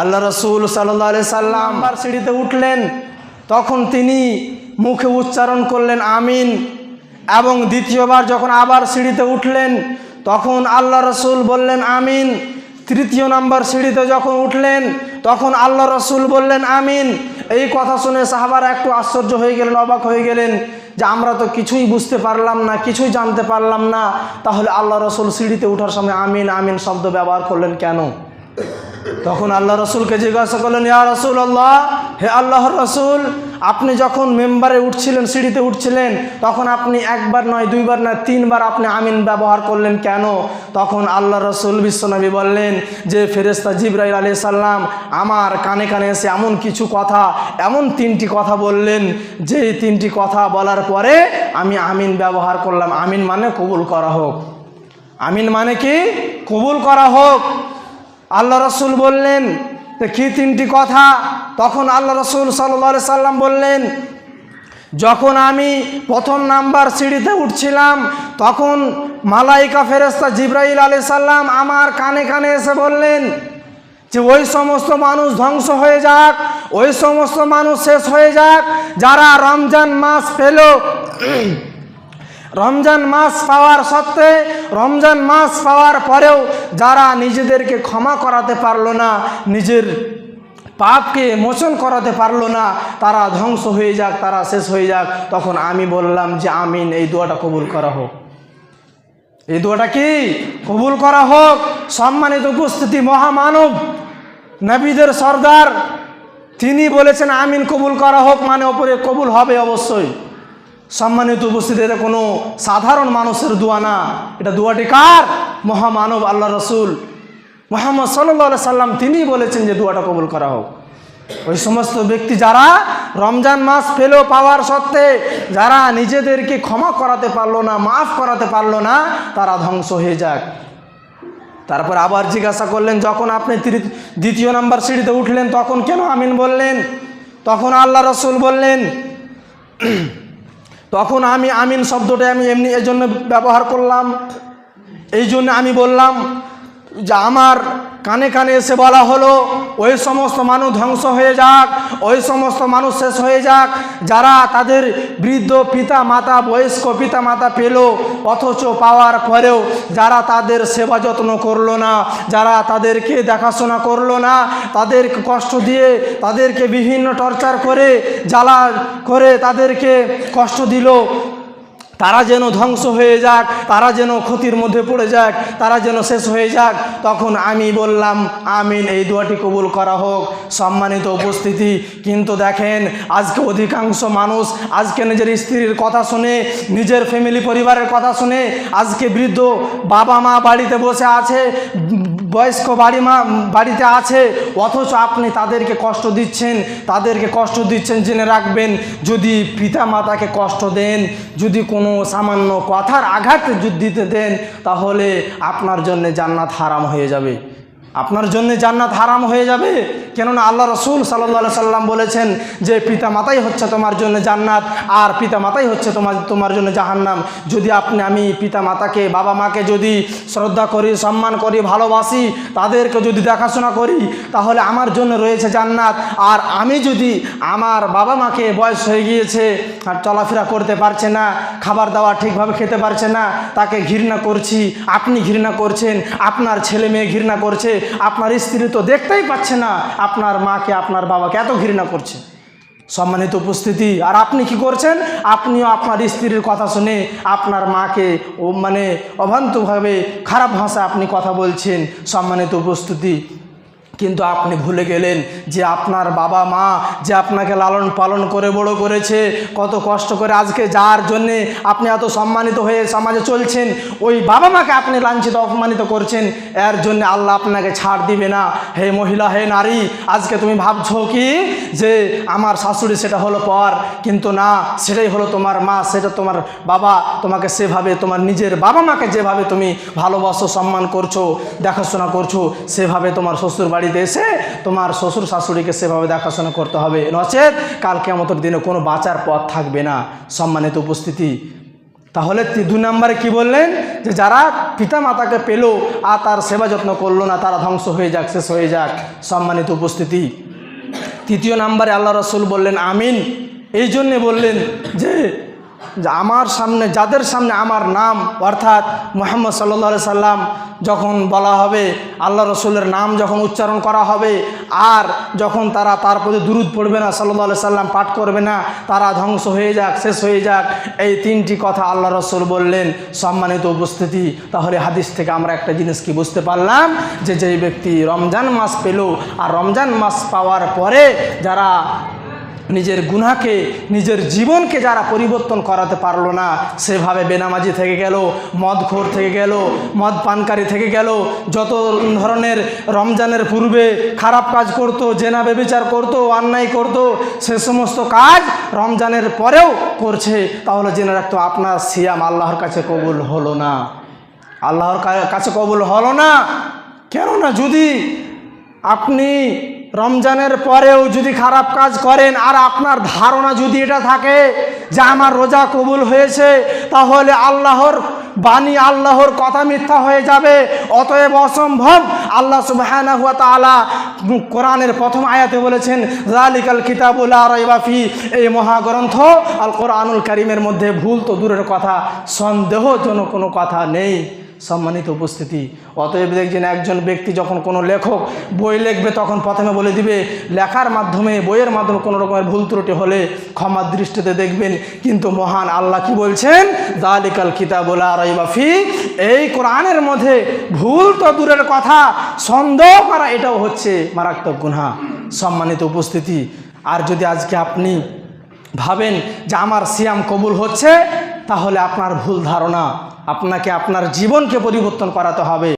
আল্লাহ রসুল সাল্লাহ সাল্লাম আর সিঁড়িতে উঠলেন। তখন তিনি মুখে উচ্চারণ করলেন, আমিন। এবং দ্বিতীয়বার যখন আবার সিঁড়িতে উঠলেন, তখন আল্লাহ রসুল বললেন, আমিন। তৃতীয় নাম্বার সিঁড়িতে যখন উঠলেন, তখন আল্লাহ রসুল বললেন, আমিন। এই কথা শুনে সাহাবারা একটু আশ্চর্য হয়ে গেলেন, অবাক হয়ে গেলেন যে আমরা তো কিছুই বুঝতে পারলাম না, কিছুই জানতে পারলাম না। তাহলে আল্লাহ রসুল সিঁড়িতে ওঠার সময় আমিন আমিন শব্দ ব্যবহার করলেন কেন? তখন আল্লাহ রসুলকে জিজ্ঞাসা করলেন, ইয়া রসুল আল্লাহ হে আল্লাহর রসুল, আপনি যখন মেম্বারে উঠছিলেন, সিঁড়িতে উঠছিলেন, তখন আপনি একবার নয়, দুইবার নয়, তিনবার আপনি আমিন ব্যবহার করলেন কেন? তখন আল্লাহ রসুল বিশ্বনবী বললেন যে ফেরেস্তা জিব্রাইল আলি সাল্লাম আমার কানে কানে এসে এমন কিছু কথা, এমন তিনটি কথা বললেন, যে তিনটি কথা বলার পরে আমি আমিন ব্যবহার করলাম। আমিন মানে কবুল করা হোক। আমিন মানে কি? কবুল করা হোক। আল্লাহ রসুল বললেন কি তিনটি কথা? তখন আল্লাহ রসুল সাল্লা সাল্লাম বললেন, যখন আমি প্রথম নাম্বার সিঁড়িতে উঠছিলাম, তখন মালাইকা ফেরেস্তা জিব্রাইল আলি সাল্লাম আমার কানে কানে এসে বললেন যে, ওই সমস্ত মানুষ ধ্বংস হয়ে যাক, ওই সমস্ত মানুষ শেষ হয়ে যাক, যারা রমজান মাস পেল রমজান মাস পাওয়ার সত্ত্বে, রমজান মাস পাওয়ার পরেও যারা নিজেদেরকে ক্ষমা করাতে পারল না, নিজের পাপকে মোচন করাতে পারল না, তারা ধ্বংস হয়ে যাক, তারা শেষ হয়ে যাক। তখন আমি বললাম যে, আমিন, এই দোয়াটা কবুল করা হোক। এই দোয়াটা কি? কবুল করা হোক। সম্মানিত উপস্থিতি, মহামানব, নবীদের সর্দার, তিনি বলেছেন, আমিন কবুল করা হোক। মানে ওপরে কবুল হবে অবশ্যই। সম্মানিত উপস্থিতি, এটা কোনো সাধারণ মানুষের দোয়া না। এটা দোয়াটি কার? মহামানব আল্লাহ রসুল মোহাম্মদ সাল্লা সাল্লাম তিনিই বলেছেন যে দোয়াটা কবুল করা হোক। ওই সমস্ত ব্যক্তি যারা রমজান মাস পেল পাওয়ার সত্ত্বে, যারা নিজেদেরকে ক্ষমা করাতে পারল না, মাফ করাতে পারল না, তারা ধ্বংস হয়ে যাক। তারপর আবার জিজ্ঞাসা করলেন, যখন আপনি দ্বিতীয় নাম্বার সিঁড়িতে উঠলেন, তখন কেন আমিন বললেন? তখন আল্লাহ রসুল বললেন তখন আমি আমিন শব্দটা আমি এমনি এই জন্য ব্যবহার করলাম। এই জন্য আমি বললাম যে আমার কানে কানে এসে বলা হলো, ওই সমস্ত মানুষ ধ্বংস হয়ে যাক, ওই সমস্ত মানুষ শেষ হয়ে যাক। যারা তাদের বৃদ্ধ পিতা মাতা, বয়স্ক পিতা মাতা পেল, অথচ পাওয়ার পরেও যারা তাদের সেবা যত্ন করল না, যারা তাদেরকে দেখাশোনা করল না, তাদেরকে কষ্ট দিয়ে তাদেরকে বিভিন্ন টর্চার করে, জ্বালা করে তাদেরকে কষ্ট দিল তারা যেন ধ্বংস হয়ে যাক, তারা যেন ক্ষতির মধ্যে পড়ে যাক, তারা যেন শেষ হয়ে যাক, তখন আমি বললাম, আমিন, এই দোয়াটি কবুল করা হোক। সম্মানিত উপস্থিতি, কিন্তু দেখেন, আজকে অধিকাংশ মানুষ, আজকে নিজের স্ত্রীর কথা শুনে, নিজের ফ্যামিলি পরিবারের কথা শুনে, আজকে বৃদ্ধ বাবা মা বাড়িতে বসে আছে বয়স্ক বাড়ি মা বাড়িতে আছে, অথচ আপনি তাদেরকে কষ্ট দিচ্ছেন, তাদেরকে কষ্ট দিচ্ছেন জেনে রাখবেন, যদি পিতা মাতাকে কষ্ট দেন, যদি কোনো সামান্য কথার আঘাত দিতে দেন, তাহলে আপনার জন্য জান্নাত হারাম হয়ে যাবে। আপনার জন্য জান্নাত হারাম হয়ে যাবে? কেননা আল্লাহ রসুল সাল্লাহ সাল্লাম বলেছেন যে পিতা মাতাই হচ্ছে তোমার জন্য জান্নাত আর পিতা মাতাই হচ্ছে তোমার তোমার জন্য জাহান্নাম। যদি আপনি, আমি পিতা মাতাকে বাবা মাকে যদি শ্রদ্ধা করি, সম্মান করি, ভালোবাসি, তাদেরকে যদি দেখাশোনা করি, তাহলে আমার জন্য রয়েছে জান্নাত। আর আমি যদি আমার বাবা মাকে বয়স হয়ে গিয়েছে আর চলাফেরা করতে পারছে না, খাবার দাবার ঠিকভাবে খেতে পারছে না, তাকে ঘৃণা করছি, আপনি ঘৃণা করছেন, আপনার ছেলে মেয়ে ঘৃণা করছে, আপনার স্ত্রী তো দেখতেই পাচ্ছে না আপনার মাকে, আপনার বাবাকে এত ঘৃণা করছে। সম্মানিত উপস্থিতি, আর আপনি কি করছেন? আপনিও আপনার স্ত্রীর কথা শুনে আপনার মাকে মানে অভান্তভাবে খারাপ ভাষা আপনি কথা বলছেন। সম্মানিত উপস্থিতি কিন্তু আপনি ভুলে গেলেন যে আপনার বাবা মা যে আপনাকে লালন পালন করে বড় করেছে, কত কষ্ট করে আজকে যার জন্যে আপনি এত সম্মানিত হয়ে সমাজে চলছেন, ওই বাবা মাকে আপনি লাঞ্ছিত, অপমানিত করছেন, এর জন্য আল্লাহ আপনাকে ছাড় দিবে না। হে মহিলা, হে নারী, আজকে তুমি ভাবছ কি যে আমার শাশুড়ি সেটা হলো পর, কিন্তু না, সেটাই হলো তোমার মা, সেটা তোমার বাবা, তোমাকে সেভাবে, তোমার নিজের বাবা মাকে যেভাবে তুমি ভালোবাসো, সম্মান করছ, দেখাশোনা করছ, সেভাবে তোমার শ্বশুর বাড়িতে এসে তোমার শ্বশুর শাশুড়িকে সেভাবে দেখাশোনা করতে হবে। নচেত কাল কেমতের দিনে কোনো বাঁচার পথ থাকবে না। সম্মানিত উপস্থিতি। তাহলে দুই নম্বরে কি বললেন? যে যারা পিতা মাতাকে পেল আর তার সেবা যত্ন করল না, তারা ধ্বংস হয়ে যাক, শেষ হয়ে যাক। সম্মানিত উপস্থিতি। তৃতীয় নাম্বারে আল্লাহ রসুল বললেন, আমিন। এই জন্যে বললেন যে আমার সামনে, যাদের সামনে আমার নাম, অর্থাৎ মোহাম্মদ সাল্লা সাল্লাম যখন বলা হবে, আল্লাহ রসুলের নাম যখন উচ্চারণ করা হবে, আর যখন তারা তার প্রতি দুরুদ পড়বে না সাল্লাহ সাল্লাম পাঠ করবে না, তারা ধ্বংস হয়ে যাক, শেষ হয়ে যাক, এই তিনটি কথা আল্লাহ রসুল বললেন। সম্মানিত উপস্থিতি, তাহলে হাদিস থেকে আমরা একটা জিনিস কি বুঝতে পারলাম? যে যেই ব্যক্তি রমজান মাস পেল, আর রমজান মাস পাওয়ার পরে যারা নিজের গুনাকে নিজের জীবনকে যারা পরিবর্তন করাতে পারল না, সেভাবে বেনামাজি থেকে গেল, মদখোর থেকে গেল মদ পানকারী থেকে গেল, যত ধরনের রমজানের পূর্বে খারাপ কাজ করতো, জেনা বেবিচার করতো, অন্যায় করতো, সে সমস্ত কাজ রমজানের পরেও করছে, তাহলে জেনে রাখতো আপনার সিয়াম আল্লাহর কাছে কবুল হলো না। আল্লাহর কাছে কবুল হলো না। কেননা যদি আপনি রমজানের পরেও যদি খারাপ কাজ করেন, আর আপনার ধারণা যদি এটা থাকে যে আমার রোজা কবুল হয়েছে, তাহলে আল্লাহর বাণী, আল্লাহর কথা মিথ্যা হয়ে যাবে। অতএব অসম্ভব। আল্লাহ সুবাহানা হুয়া তালা কোরআনের প্রথম আয়াতে বলেছেন জালিকাল কিতাবুল রাইবাফি এই মহাগ্রন্থ আল কোরআনুল করিমের মধ্যে ভুল তো দূরের কথা, সন্দেহজনক কোনো কথা নেই। সম্মানিত উপস্থিতি। অতএব দেখছেন একজন ব্যক্তি যখন কোনো লেখক বই লিখবে, তখন প্রথমে বলে দিবে, লেখার মাধ্যমে, বইয়ের মাধ্যমে কোনো রকমের ভুল ত্রুটি হলে ক্ষমার দৃষ্টিতে দেখবেন। কিন্তু মহান আল্লাহ কি বলছেন? দালিকাল কিতাবুল্লাহ রাইবাফি এই কোরআনের মধ্যে ভুল তো দূরের কথা, সন্দেহ করা এটাও হচ্ছে মারাত্মক গুনহা। সম্মানিত উপস্থিতি, আর যদি আজকে আপনি ভাবেন যে আমার সিয়াম কবুল হচ্ছে, তাহলে আপনার ভুল ধারণা আপনাকে আপনার জীবনকে পরিবর্তন করাতে হবে।